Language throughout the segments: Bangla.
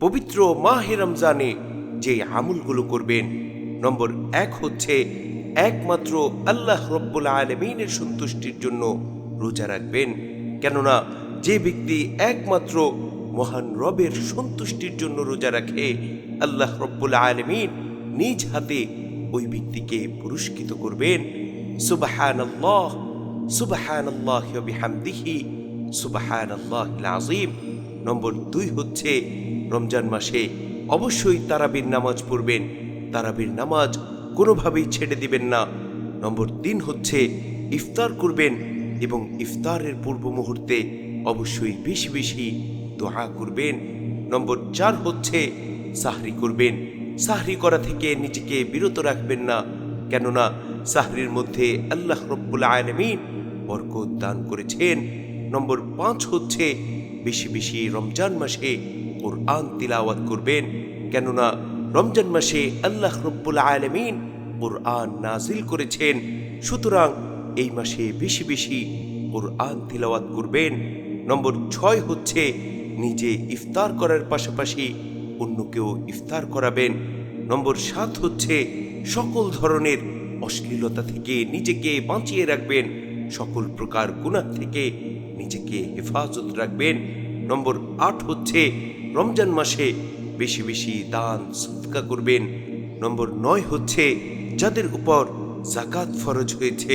পবিত্র মাহে রমজানে যে আমলগুলো করবেন, নম্বর এক হচ্ছে একমাত্র আল্লাহ রব্বুল আলমিনের সন্তুষ্টির জন্য রোজা রাখবেন। কেননা যে ব্যক্তি একমাত্র মহান রবের সন্তুষ্টির জন্য রোজা রাখে, আল্লাহ রব্বুল আলমিন নিজ হাতে ওই ব্যক্তিকে পুরস্কৃত করবেন। সুবাহান আল্লাহ সুবাহান আল্লাহ বিহামদিহি সুবাহান আল্লাহ আজিম নম্বর দুই হচ্ছে রমজান মাসে অবশ্যই তারাবির নামাজ পড়বেন। তারাবির নামাজ কোনোভাবেই ছেড়ে দিবেন না। নম্বর তিন হচ্ছে ইফতার করবেন এবং ইফতারের পূর্ব মুহূর্তে অবশ্যই বেশি বেশি দোয়া করবেন। নম্বর চার হচ্ছে সাহরি করবেন। সাহরি করা থেকে নিজেকে বিরত রাখবেন না, কেননা সাহরির মধ্যে আল্লাহ রব্বুল আলমিন বরকত দান করেছেন। নম্বর পাঁচ হচ্ছে বেশি বেশি রমজান মাসে কোরআন তিলাওয়াত করবেন। কেননা রমজান মাসে আল্লাহ রব্বুল আলমিন কোরআন নাজিল করেছেন। সুতরাং এই মাসে বেশি বেশি কোরআন তিলাওয়াত করবেন। নম্বর ছয় হচ্ছে নিজে ইফতার করার পাশাপাশি অন্যকেও ইফতার করাবেন। নম্বর সাত হচ্ছে সকল ধরনের অশ্লীলতা থেকে নিজেকে বাঁচিয়ে রাখবেন। সকল প্রকার গুণার থেকে নিজেকে হেফাজত রাখবেন। নম্বর আট হচ্ছে, রমজান মাসে বেশি বেশি দান সৎকা করবেন। নম্বর নয় হচ্ছে, যাদের উপর জাকাত ফরজ হয়েছে,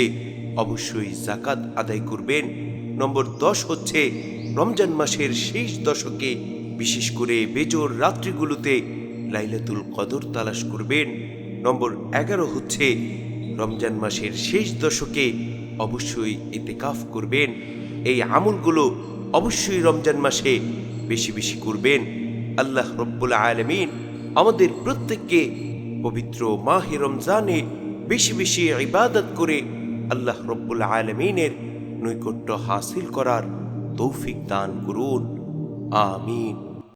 অবশ্যই জাকাত আদায় করবেন। নম্বর দশ হচ্ছে, রমজান মাসের শেষ দশকে বিশেষ করে বেজোর রাত্রিগুলোতে লাইলাতুল কদর তালাশ করবেন। নম্বর এগারো হচ্ছে, রমজান মাসের শেষ দশকে অবশ্যই এতেকাফ করবেন। এই আমলগুলো অবশ্যই রমজান মাসে বেশি বেশি করবেন। আল্লাহ রব্বুল আলমিন আমাদের প্রত্যেককে পবিত্র মাহে রমজানে বেশি বেশি ইবাদত করে আল্লাহ রব্বুল আলমিনের নৈকট্য হাসিল করার তৌফিক দান করুন। আমিন।